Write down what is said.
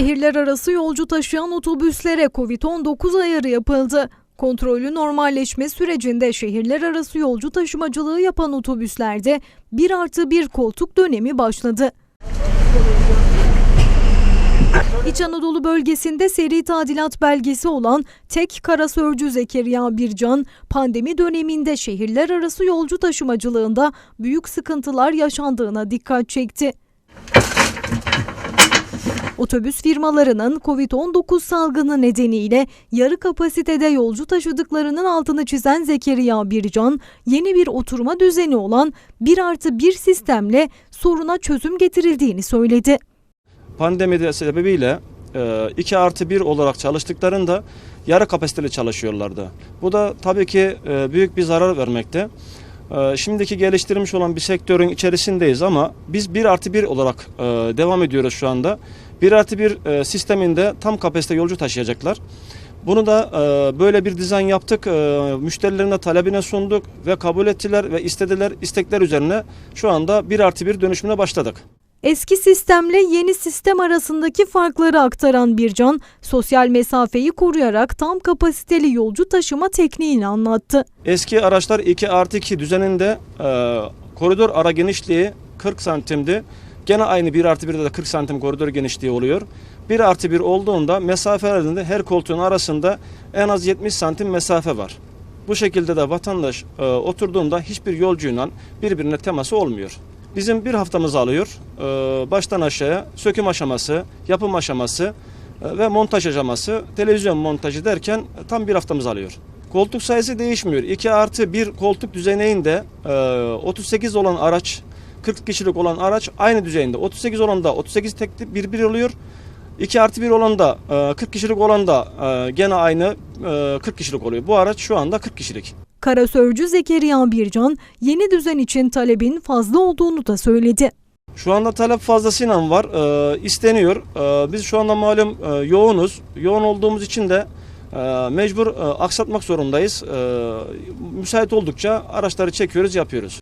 Şehirler arası yolcu taşıyan otobüslere Covid-19 ayarı yapıldı. Kontrollü normalleşme sürecinde şehirler arası yolcu taşımacılığı yapan otobüslerde 1 artı 1 koltuk dönemi başladı. İç Anadolu bölgesinde seri tadilat belgesi olan tek karasörcü Zekeriya Bircan, pandemi döneminde şehirler arası yolcu taşımacılığında büyük sıkıntılar yaşandığına dikkat çekti. Otobüs firmalarının Covid-19 salgını nedeniyle yarı kapasitede yolcu taşıdıklarının altını çizen Zekeriya Bircan, yeni bir oturma düzeni olan 1 artı 1 sistemle soruna çözüm getirildiğini söyledi. Pandemi de sebebiyle 2 artı 1 olarak çalıştıklarında yarı kapasiteli çalışıyorlardı. Bu da tabii ki e, büyük bir zarar vermekte. E, Şimdiki geliştirilmiş olan bir sektörün içerisindeyiz ama biz 1 artı 1 olarak e, devam ediyoruz şu anda. 1 artı 1 e, sisteminde tam kapasite yolcu taşıyacaklar. Bunu da e, böyle bir dizayn yaptık. E, müşterilerine talebine sunduk ve kabul ettiler ve istediler. istekler üzerine şu anda 1 artı 1 dönüşümüne başladık. Eski sistemle yeni sistem arasındaki farkları aktaran Bircan, sosyal mesafeyi koruyarak tam kapasiteli yolcu taşıma tekniğini anlattı. Eski araçlar 2 artı 2 düzeninde e, koridor ara genişliği 40 santimdi. Gene aynı 1 artı 1'de de 40 santim koridor genişliği oluyor. 1 artı 1 olduğunda mesafelerinde her koltuğun arasında en az 70 santim mesafe var. Bu şekilde de vatandaş e, oturduğunda hiçbir yolcuyla birbirine teması olmuyor. Bizim bir haftamız alıyor. E, baştan aşağıya söküm aşaması, yapım aşaması e, ve montaj aşaması, televizyon montajı derken e, tam bir haftamız alıyor. Koltuk sayısı değişmiyor. 2 artı 1 koltuk düzeneğinde e, 38 olan araç, 40 kişilik olan araç aynı düzeyinde. 38 olan da 38 tekli bir bir oluyor. 2 artı 1 olan da e, 40 kişilik olan da e, gene aynı e, 40 kişilik oluyor. Bu araç şu anda 40 kişilik. Karasörcü Zekeriya Bircan, yeni düzen için talebin fazla olduğunu da söyledi. Şu anda talep fazlasıyla var. E, isteniyor. E, biz şu anda malum e, yoğunuz. Yoğun olduğumuz için de e, mecbur e, aksatmak zorundayız. E, müsait oldukça araçları çekiyoruz, yapıyoruz.